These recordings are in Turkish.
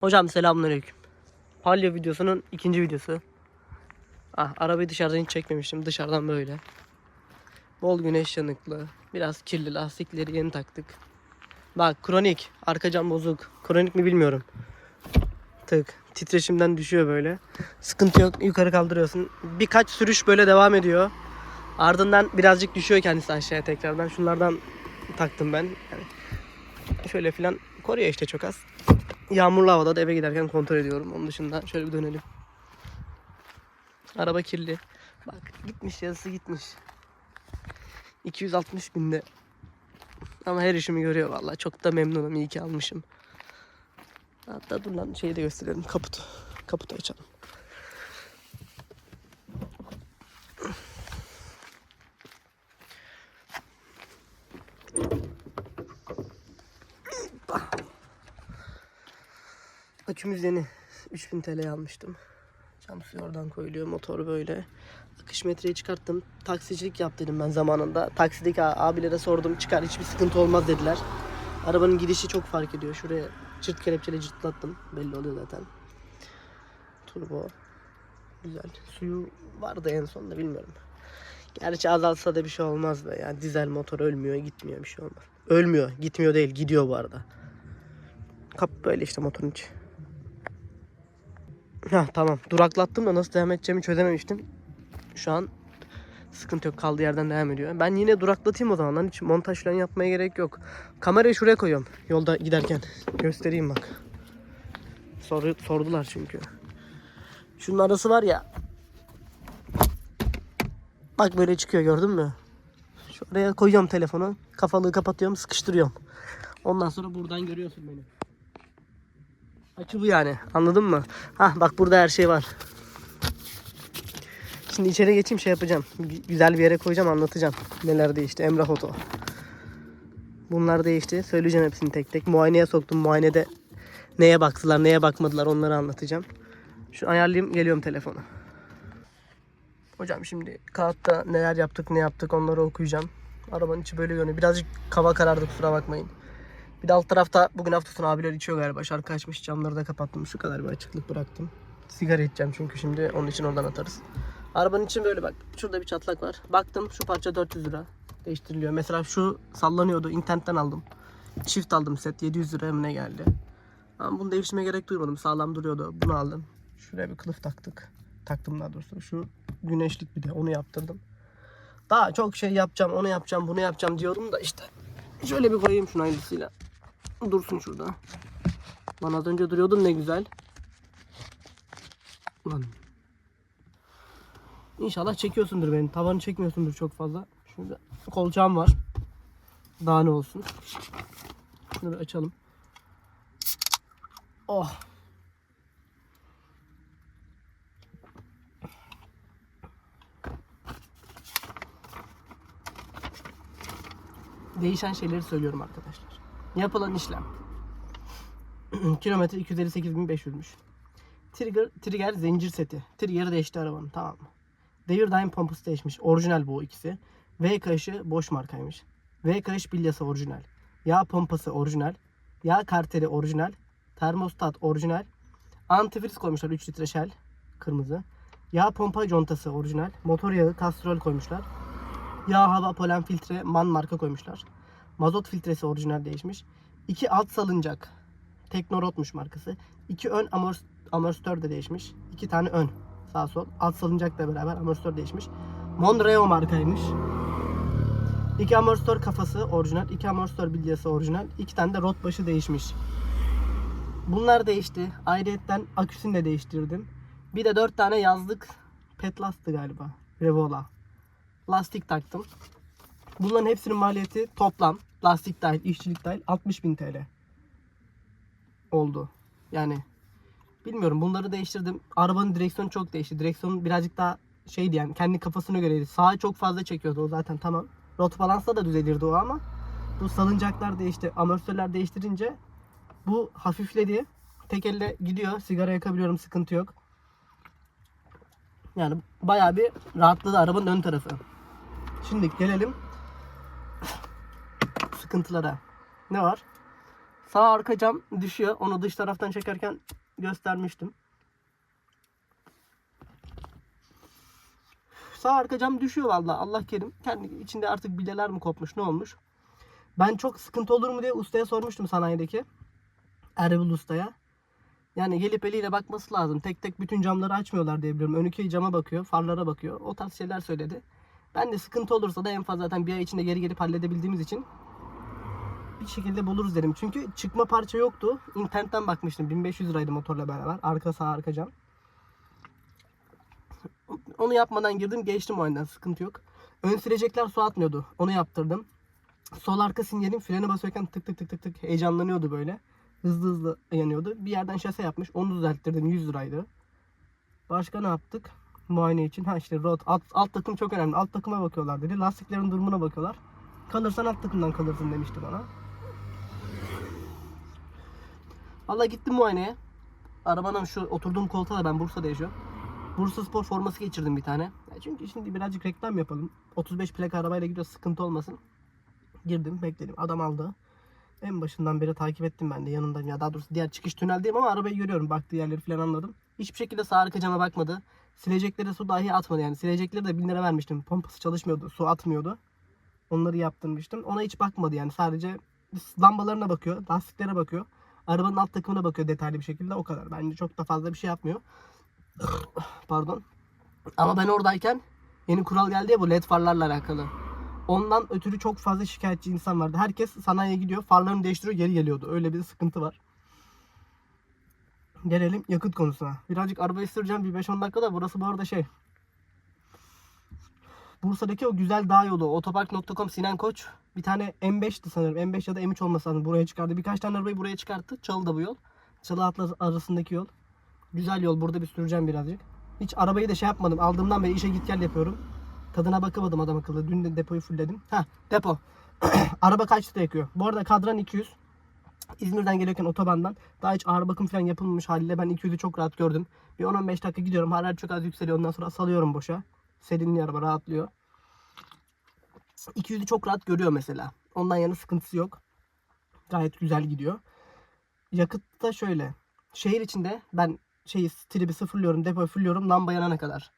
Hocam selamünaleyküm. Palyo videosunun ikinci videosu. Ah, arabayı dışarıdan hiç çekmemiştim. Dışarıdan böyle. Bol güneş yanıklı. Biraz kirli lastikleri yeni taktık. Bak kronik. Arka cam bozuk. Kronik mi bilmiyorum. Tık. Titreşimden düşüyor böyle. Sıkıntı yok. Yukarı kaldırıyorsun. Birkaç sürüş böyle devam ediyor. Ardından birazcık düşüyor kendisi aşağıya tekrardan. Şunlardan taktım ben. Yani şöyle filan koruyor işte çok az. Yağmurlu havada da eve giderken kontrol ediyorum. Onun dışında şöyle bir dönelim. Araba kirli. Bak gitmiş yazısı gitmiş. 260 binde. Ama her işimi görüyor vallahi. Çok da memnunum. İyi ki almışım. Hatta dur lan şeyi de gösterelim. Kaputu. Kaputu açalım. Akümüz yeni. 3000 TL almıştım. Cam suyu oradan koyuluyor. Motor böyle. Akış metreyi çıkarttım. Taksicilik yap dedim ben zamanında. Taksideki abilere sordum. Çıkar hiçbir sıkıntı olmaz dediler. Arabanın gidişi çok fark ediyor. Şuraya çırt kelepçeyle cırtlattım. Belli oluyor zaten. Turbo. Güzel. Suyu vardı en sonunda bilmiyorum. Gerçi azalsa da bir şey olmaz da. Yani dizel motor ölmüyor, gitmiyor bir şey olmaz. Ölmüyor, gitmiyor değil, gidiyor bu arada. Kap böyle işte motorun içi. Ha tamam. Duraklattım da nasıl devam edeceğimi çözememiştim. Şu an sıkıntı yok. Kaldığı yerden devam ediyor. Ben yine duraklatayım o zaman. Lan hiç montaj falan yapmaya gerek yok. Kamerayı şuraya koyuyorum. Yolda giderken. Göstereyim bak. Soru, sordular çünkü. Şunun arası var ya. Bak böyle çıkıyor gördün mü? Şuraya koyuyorum telefonu. Kafalığı kapatıyorum sıkıştırıyorum. Ondan sonra buradan görüyorsun beni. Açı bu yani. Anladın mı? Hah bak burada her şey var. Şimdi içeri geçeyim şey yapacağım. Gü- Güzel bir yere koyacağım anlatacağım. Neler değişti. Emrah Oto. Bunlar değişti. Söyleyeceğim hepsini tek tek. Muayeneye soktum. Muayenede neye baktılar neye bakmadılar onları anlatacağım. Şu ayarlayayım geliyorum telefona. Hocam şimdi kağıtta neler yaptık ne yaptık onları okuyacağım. Arabanın içi böyle görünüyor. Birazcık kava karardı kusura bakmayın. Bir de alt tarafta bugün hafta sonu abiler içiyor galiba. Şarkı açmış camları da kapattım. Şu kadar bir açıklık bıraktım. Sigara içeceğim çünkü şimdi onun için oradan atarız. Arabanın için böyle bak. Şurada bir çatlak var. Baktım şu parça 400 lira. Değiştiriliyor. Mesela şu sallanıyordu. internetten aldım. Çift aldım set. 700 lira ne geldi. Ama bunu değiştirmeye gerek duymadım. Sağlam duruyordu. Bunu aldım. Şuraya bir kılıf taktık. Taktım daha doğrusu. Şu güneşlik bir de onu yaptırdım. Daha çok şey yapacağım, onu yapacağım, bunu yapacağım diyorum da işte. Şöyle bir koyayım şunu aynısıyla. Dursun şurada. Lan az önce duruyordun ne güzel. Lan. İnşallah çekiyorsundur beni. Tavanı çekmiyorsundur çok fazla. Şurada kolçağım var. Daha ne olsun. Şunu açalım. Oh. Değişen şeyleri söylüyorum arkadaşlar. Yapılan işlem. Kilometre 258.500'müş. Trigger, trigger zincir seti. Trigger'ı değişti arabanın tamam mı? Devir daim pompası değişmiş. Orijinal bu ikisi. V kayışı boş markaymış. V kayış bilyası orijinal. Yağ pompası orijinal. Yağ karteri orijinal. Termostat orijinal. Antifriz koymuşlar 3 litre Shell. Kırmızı. Yağ pompa contası orijinal. Motor yağı kastrol koymuşlar. Yağ, hava, polen filtre man marka koymuşlar. Mazot filtresi orijinal değişmiş. İki alt salıncak. Teknorotmuş markası. İki ön amors amortisör de değişmiş. İki tane ön. Sağ sol. Alt salıncakla beraber amortisör değişmiş. Monreo markaymış. İki amortisör kafası orijinal. iki amortisör bilyası orijinal. iki tane de rot başı değişmiş. Bunlar değişti. Ayrıyetten aküsünü de değiştirdim. Bir de dört tane yazlık Petlast'ı galiba. Revola. Lastik taktım. Bunların hepsinin maliyeti toplam lastik dahil, işçilik dahil 60.000 TL oldu. Yani bilmiyorum bunları değiştirdim. Arabanın direksiyonu çok değişti. Direksiyon birazcık daha şeydi yani kendi kafasına göreydi. Sağa çok fazla çekiyordu o zaten tamam. Rot balansa da düzelirdi o ama bu salıncaklar değişti. Amortisörler değiştirince bu hafifledi. Tek elle gidiyor. Sigara yakabiliyorum sıkıntı yok. Yani bayağı bir rahatladı arabanın ön tarafı. Şimdi gelelim sıkıntılara. Ne var? Sağ arka cam düşüyor. Onu dış taraftan çekerken göstermiştim. Sağ arka cam düşüyor valla Allah kerim. Kendi içinde artık bileler mi kopmuş ne olmuş. Ben çok sıkıntı olur mu diye ustaya sormuştum sanayideki. Erbil ustaya. Yani gelip eliyle bakması lazım. Tek tek bütün camları açmıyorlar diye biliyorum. Önüki cama bakıyor, farlara bakıyor. O tarz şeyler söyledi. Ben de sıkıntı olursa da en fazla zaten bir ay içinde geri gelip halledebildiğimiz için bir şekilde buluruz dedim. Çünkü çıkma parça yoktu. İnternetten bakmıştım. 1500 liraydı motorla beraber. Arka sağ arka cam. Onu yapmadan girdim geçtim o yüzden sıkıntı yok. Ön silecekler su atmıyordu. Onu yaptırdım. Sol arka sinyalim frene basıyorken tık tık tık tık tık heyecanlanıyordu böyle. Hızlı hızlı yanıyordu. Bir yerden şase yapmış. Onu düzelttirdim 100 liraydı. Başka ne yaptık? Muayene için. Ha işte rot. Alt, alt takım çok önemli. Alt takıma bakıyorlar dedi. Lastiklerin durumuna bakıyorlar. Kalırsan alt takımdan kalırsın demişti bana. Valla gittim muayeneye. Arabanın şu oturduğum koltuğa da ben Bursa'da yaşıyorum. Bursa Spor forması geçirdim bir tane. Çünkü şimdi birazcık reklam yapalım. 35 plaka arabayla gidiyoruz sıkıntı olmasın. Girdim bekledim. Adam aldı. En başından beri takip ettim ben de yanından. Ya daha doğrusu diğer çıkış tüneldeyim ama arabayı görüyorum. Baktığı yerleri falan anladım. Hiçbir şekilde sağ arka cama bakmadı. Sileceklere su dahi atmadı yani. Silecekleri de 1000 lira vermiştim. Pompası çalışmıyordu. Su atmıyordu. Onları yaptırmıştım. Ona hiç bakmadı yani. Sadece lambalarına bakıyor. Lastiklere bakıyor. Arabanın alt takımına bakıyor detaylı bir şekilde. O kadar. Bence çok da fazla bir şey yapmıyor. Pardon. Ama ben oradayken yeni kural geldi ya bu led farlarla alakalı. Ondan ötürü çok fazla şikayetçi insan vardı. Herkes sanayiye gidiyor, farlarını değiştiriyor, geri geliyordu. Öyle bir sıkıntı var. Gelelim yakıt konusuna. Birazcık arabayı süreceğim bir 5-10 dakikada. Burası bu arada şey. Bursa'daki o güzel dağ yolu. Otopark.com Sinan Koç. Bir tane M5'ti sanırım. M5 ya da M3 olması lazım. Buraya çıkardı. Birkaç tane arabayı buraya çıkarttı. Çalı'da bu yol. Çalı Atlas arasındaki yol. Güzel yol. Burada bir süreceğim birazcık. Hiç arabayı da şey yapmadım. Aldığımdan beri işe git gel yapıyorum. Tadına bakamadım adam akıllı. Dün de depoyu fullledim. Ha depo. Araba kaç litre yakıyor? Bu arada kadran 200. İzmir'den gelirken otobandan daha hiç ağır bakım falan yapılmamış haliyle ben 200'ü çok rahat gördüm. Bir 10-15 dakika gidiyorum. Hararet çok az yükseliyor. Ondan sonra salıyorum boşa. Serinliyor araba rahatlıyor. 200'ü çok rahat görüyor mesela. Ondan yana sıkıntısı yok. Gayet güzel gidiyor. Yakıt da şöyle. Şehir içinde ben şeyi tribi sıfırlıyorum, depoyu fulluyorum lamba yanana kadar.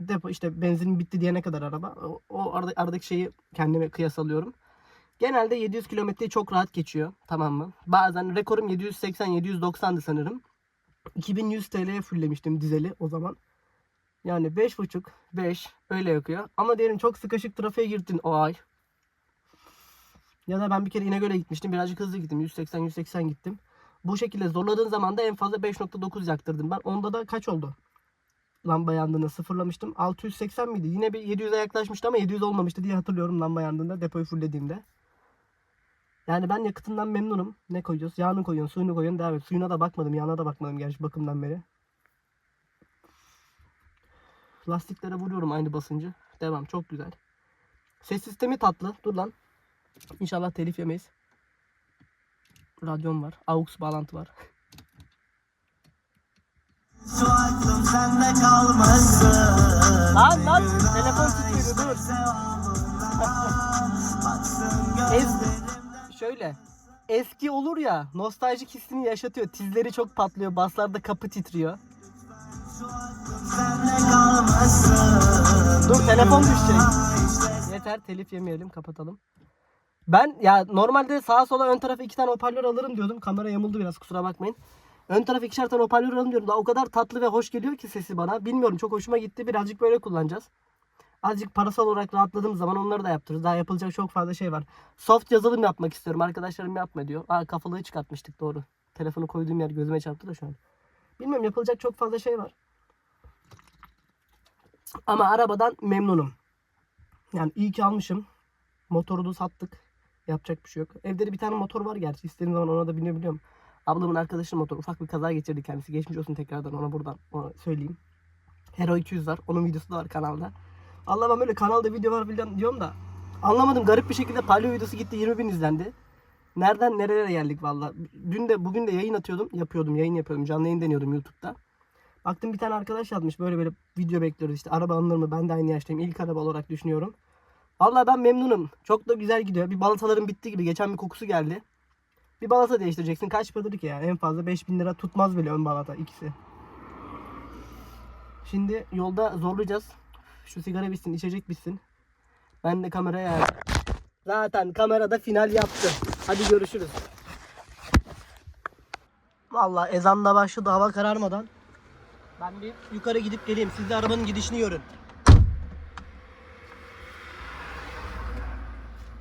Depo işte benzin bitti diyene kadar araba. O, o arada, aradaki şeyi kendime kıyas alıyorum. Genelde 700 kilometreyi çok rahat geçiyor. Tamam mı? Bazen rekorum 780-790'dı sanırım. 2100 TL'ye fulllemiştim dizeli o zaman. Yani 5.5 5 öyle yakıyor. Ama diyelim çok sıkışık trafiğe girdin o ay. Ya da ben bir kere İnegöl'e gitmiştim. Birazcık hızlı gittim. 180-180 gittim. Bu şekilde zorladığın zaman da en fazla 5.9 yaktırdım ben. Onda da kaç oldu? Lamba yandığında sıfırlamıştım. 680 miydi? Yine bir 700'e yaklaşmıştı ama 700 olmamıştı diye hatırlıyorum lamba yandığında depoyu fulllediğimde. Yani ben yakıtından memnunum. Ne koyuyoruz? Yağını koyuyorsun, suyunu koyuyorsun, devam et. Suyuna da bakmadım, yağına da bakmadım gerçi bakımdan beri. Lastiklere vuruyorum aynı basıncı. Devam, çok güzel. Ses sistemi tatlı. Dur lan. İnşallah telif yemeyiz. Radyom var. AUX bağlantı var. Şu aklım sende kalmasın. Lan lan telefon titriyor dur. Es şöyle eski olur ya nostaljik hissini yaşatıyor. Tizleri çok patlıyor. Baslarda kapı titriyor. Dur telefon düşecek. Yeter telif yemeyelim kapatalım. Ben ya normalde sağa sola ön tarafa iki tane hoparlör alırım diyordum. Kamera yamuldu biraz kusura bakmayın. Ön tarafa ikişer tane hoparlör alırım diyorum. Daha o kadar tatlı ve hoş geliyor ki sesi bana. Bilmiyorum çok hoşuma gitti. Birazcık böyle kullanacağız. Azıcık parasal olarak rahatladığım zaman onları da yaptırırız. Daha yapılacak çok fazla şey var. Soft yazılım yapmak istiyorum. Arkadaşlarım yapma diyor. Aa kafalığı çıkartmıştık doğru. Telefonu koyduğum yer gözüme çarptı da şu an. Bilmiyorum yapılacak çok fazla şey var. Ama arabadan memnunum. Yani iyi ki almışım. Motoru da sattık. Yapacak bir şey yok. Evde de bir tane motor var gerçi. İstediğim zaman ona da binebiliyorum. Ablamın arkadaşının motoru. Ufak bir kaza geçirdi kendisi. Geçmiş olsun tekrardan ona buradan ona söyleyeyim. Hero 200 var. Onun videosu da var kanalda. Allah ben kanalda video var falan diyorum da anlamadım. Garip bir şekilde palyo videosu gitti 20 bin izlendi. Nereden nerelere geldik valla. Dün de bugün de yayın atıyordum. Yapıyordum. Yayın yapıyordum. Canlı yayın deniyordum YouTube'da. Baktım bir tane arkadaş yazmış böyle böyle video bekliyoruz işte araba alınır mı ben de aynı yaştayım ilk araba olarak düşünüyorum. Vallahi ben memnunum çok da güzel gidiyor bir balatalarım bitti gibi geçen bir kokusu geldi. Bir balata değiştireceksin. Kaç paradır ki yani? En fazla 5000 lira tutmaz bile ön balata ikisi. Şimdi yolda zorlayacağız. Şu sigara bitsin, içecek bitsin. Ben de kameraya Zaten kamerada final yaptı. Hadi görüşürüz. Vallahi ezan da başladı hava kararmadan. Ben bir yukarı gidip geleyim. Siz de arabanın gidişini görün.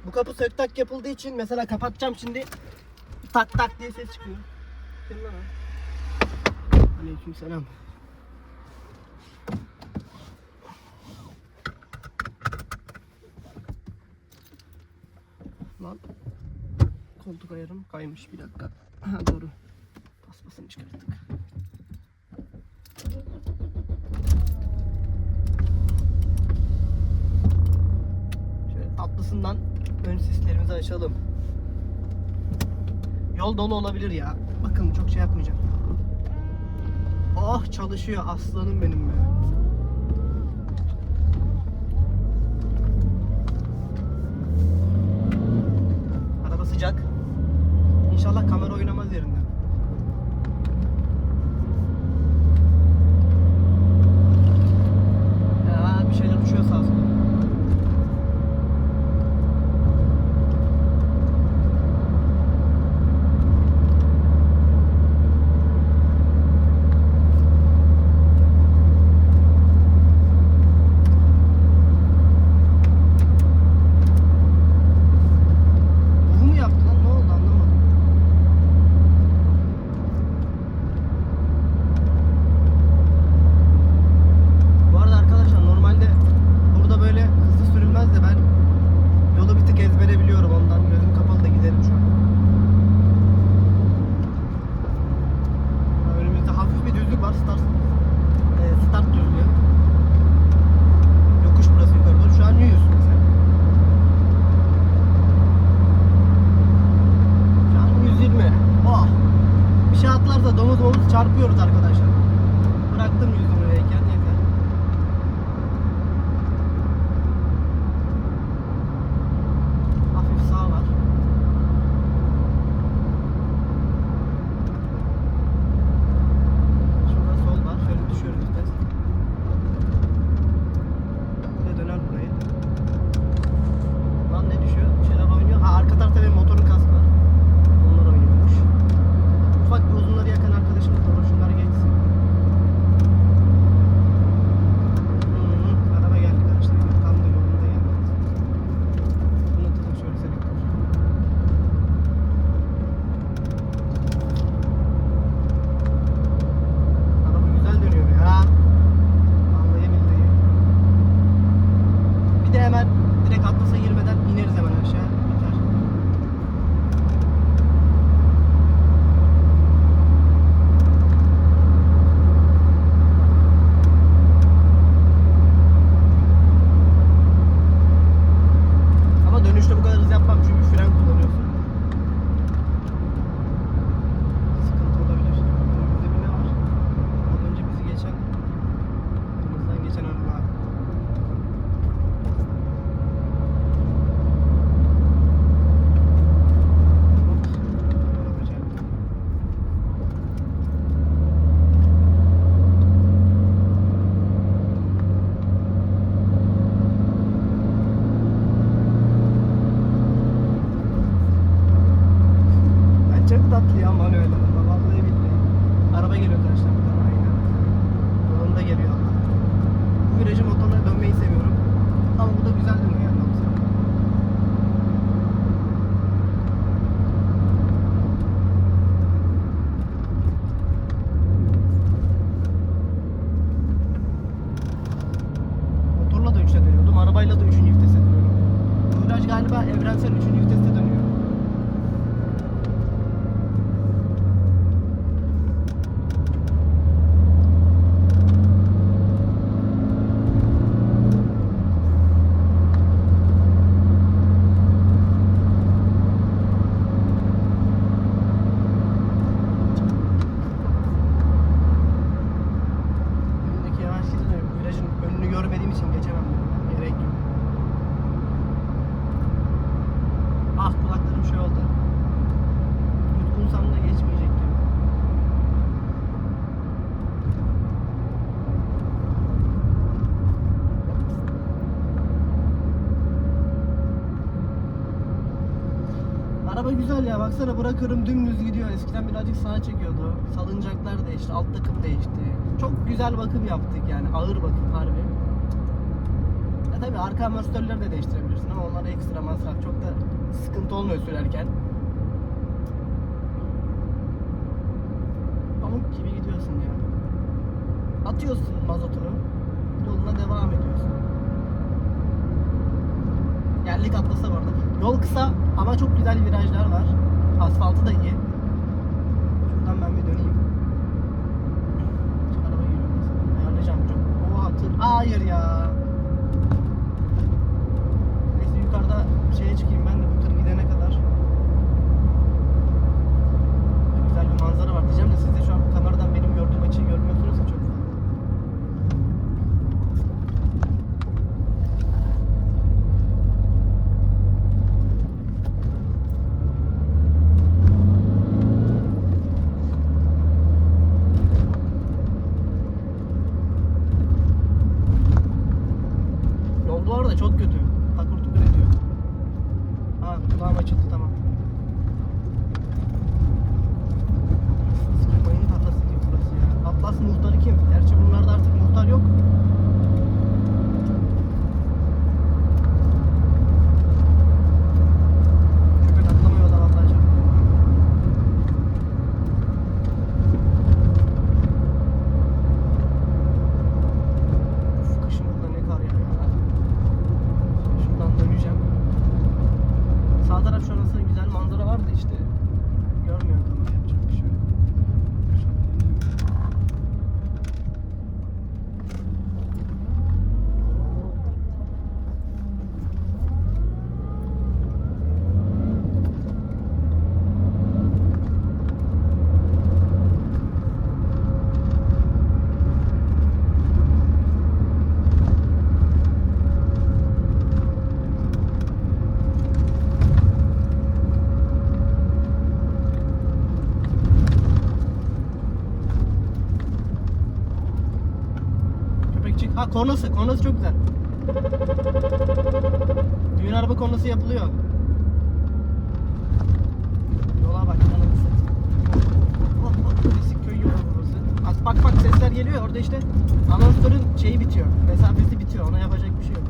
Bu kapı sök tak yapıldığı için mesela kapatacağım şimdi tak tak diye ses çıkıyor. Kim lan o? Aleykümselam. Lan koltuk ayarım kaymış bir dakika. Ha doğru. Açalım. Yol dolu olabilir ya. Bakın çok şey yapmayacağım. Oh çalışıyor aslanım benim be. Araba sıcak. İnşallah kamera Ama bu da güzel dönüyor ya baksana bırakıyorum dümdüz gidiyor. Eskiden birazcık sağa çekiyordu. Salıncaklar değişti, alt takım değişti. Çok güzel bakım yaptık yani ağır bakım harbi. Ya tabii arka amortisörleri de değiştirebilirsin ama onlar ekstra masraf. Çok da sıkıntı olmuyor sürerken. Pamuk gibi gidiyorsun ya. Atıyorsun mazotunu. Yoluna devam ediyorsun. Yerlik atlasa var da Yol kısa ama çok güzel virajlar var. Махмута kornası, kornası çok güzel. Düğün araba kornası yapılıyor. Yola bak, ananı ses. Oh, oh, klasik köy yolu burası. Bak, bak bak sesler geliyor orada işte anonsörün şeyi bitiyor. Mesafesi bitiyor. Ona yapacak bir şey yok.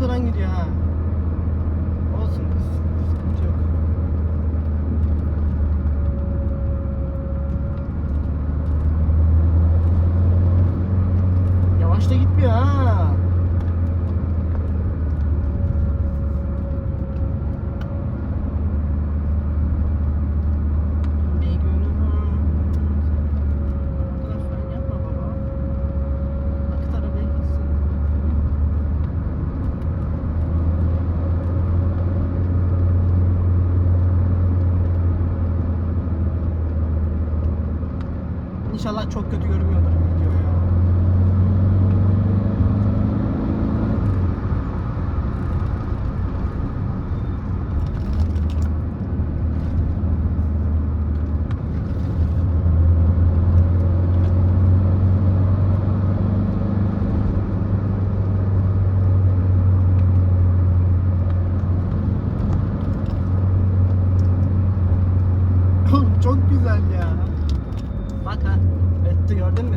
Oradan hangi İnşallah çok kötü görünmüyordur video ya. Oğlum çok güzel ya. Bak ha. Öttü gördün mü?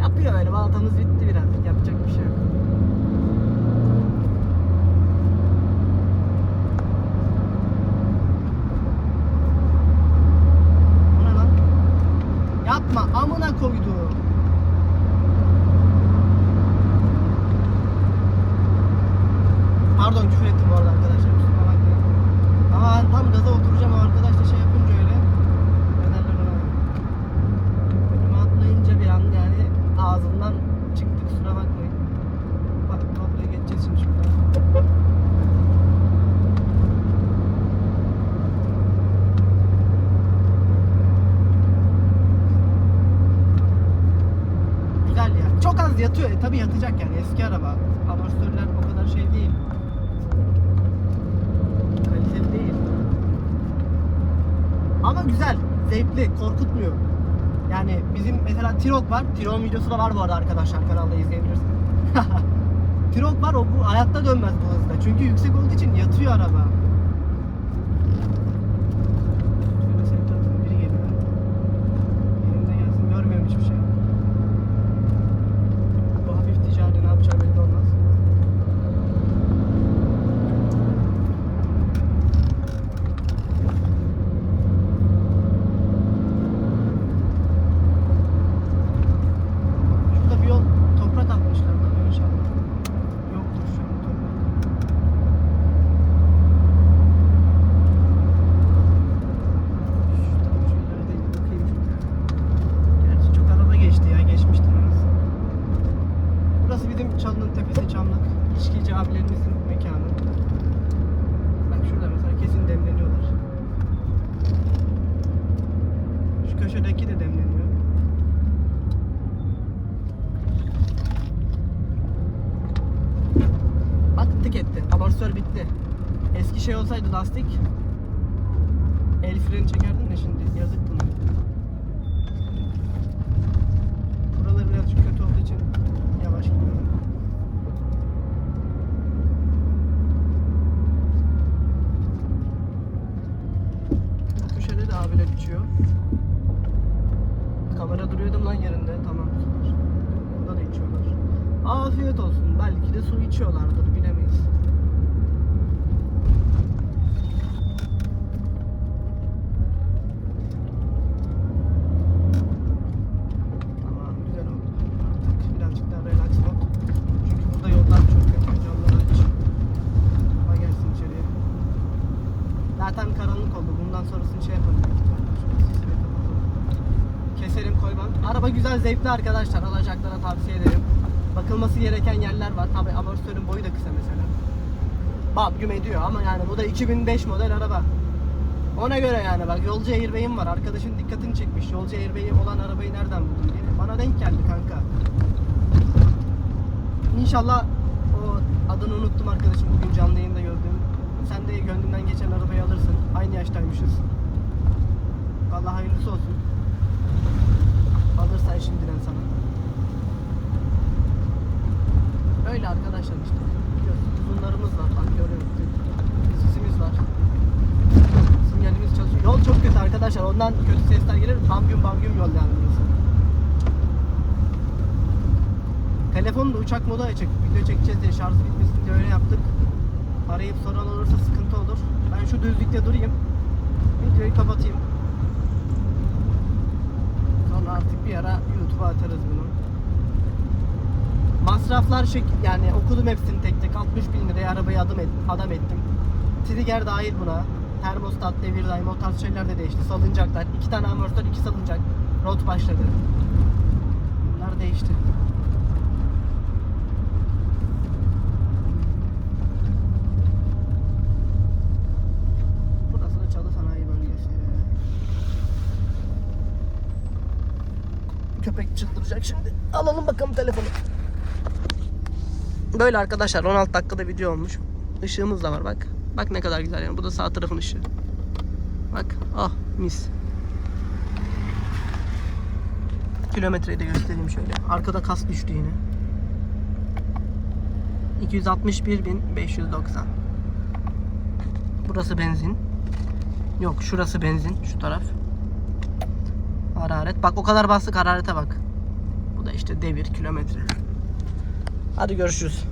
Yapıyor öyle baltamız bitti birazcık yapacak bir şey yok. Bu ne lan? Yapma amına koydu. Pardon küfür ettim bu arada arkadaşlar. Ama tam gaza oturacağım arkadaş da şey yapınca öyle. Ne derler ona? Önüme atlayınca bir an yani ağzımdan çıktı kusura bakmayın. Bak kabloya geçeceğiz şimdi şuradan. Güzel ya. Çok az tabii yatacak yani eski araba. Amortisörler o kadar şey değil. Kaliteli değil. Ama güzel, zevkli, korkutmuyor. Yani bizim mesela Tirok var. Tirok'un videosu da var bu arada arkadaşlar kanalda izleyebilirsiniz. Tirok var o bu hayatta dönmez bu hızda. Çünkü yüksek olduğu için yatıyor araba. Şöyle senin tarafına biri geliyor. Elimde gelsin görmüyorum hiçbir şey. Bu hafif ticari ne yapacağı belli olmaz. Şurada bir yol toprak atmışlar da inşallah. Yoktur şu an toprak. Şuradan şöyle de bakayım şuraya. Gerçi çok araba geçti ya geçmiştir orası. Burası bizim Tepesi Çamlık. Abilerimizin mekanı. Bak şurada mesela kesin demleniyorlar. Şu köşedeki de demleniyor. Bak tık etti. Amortisör bitti. Eski şey olsaydı lastik el freni çekerdin de şimdi yazık buna. Buraları birazcık kötü olduğu için yavaş gidiyorum. Bu köşede de abiler içiyor. Kamera duruyordum lan yerinde. Tamam süper. Burada da içiyorlar. Afiyet olsun. Belki de su içiyorlardır bilemeyiz. Tamam güzel oldu. Artık birazcık daha relax mod. Çünkü burada yollar çok kötü. Camları aç. Hava gelsin içeriye. Zaten karanlık oldu. Bundan sonrasını şey yapalım. Şöyle sisi de kapatalım. Keserim koymam. Araba zevkli arkadaşlar. Alacaklara tavsiye ederim. Bakılması gereken yerler var. Tabi amortisörün boyu da kısa mesela. Bab güm ediyor ama yani bu da 2005 model araba. Ona göre yani bak yolcu airbag'im var. Arkadaşın dikkatini çekmiş. Yolcu airbag'i olan arabayı nereden buldun diye. Bana denk geldi kanka. İnşallah o adını unuttum arkadaşım bugün canlı yayında gördüğüm. Sen de gönlünden geçen arabayı alırsın. Aynı yaştaymışız. Vallahi hayırlısı olsun. Alırsan şimdiden sana. Öyle arkadaşlar işte. Biliyorsun uzunlarımız var. Bak görüyoruz. Sisimiz var. Sinyalimiz çalışıyor. Yol çok kötü arkadaşlar. Ondan kötü sesler gelir. Bam güm bam güm yol yani burası. Telefonu da uçak modu açık. Video çekeceğiz diye şarjı bitmesin diye öyle yaptık. Arayıp soran olursa sıkıntı olur. Ben şu düzlükte durayım. Videoyu kapatayım. Sonra artık bir ara YouTube'a atarız bunu. Masraflar şek yani okudum hepsini tek tek 60 bin liraya arabayı adım et, adam ettim. Trigger dahil buna. Termostat, devir daim o tarz şeyler de değişti. Salıncaklar. iki tane amortisör, iki salıncak. Rot başladı. Bunlar değişti. Burası da Çalı Sanayi Bölgesi. Çıldıracak şimdi. Alalım bakalım telefonu. Böyle arkadaşlar 16 dakikada video olmuş. Işığımız da var bak. Bak ne kadar güzel yani. Bu da sağ tarafın ışığı. Bak. Ah mis. Kilometreyi de göstereyim şöyle. Arkada kas düştü yine. 261.590. Burası benzin. Yok şurası benzin. Şu taraf. Hararet. Bak o kadar bastık hararete bak. İşte devir kilometre. Hadi görüşürüz.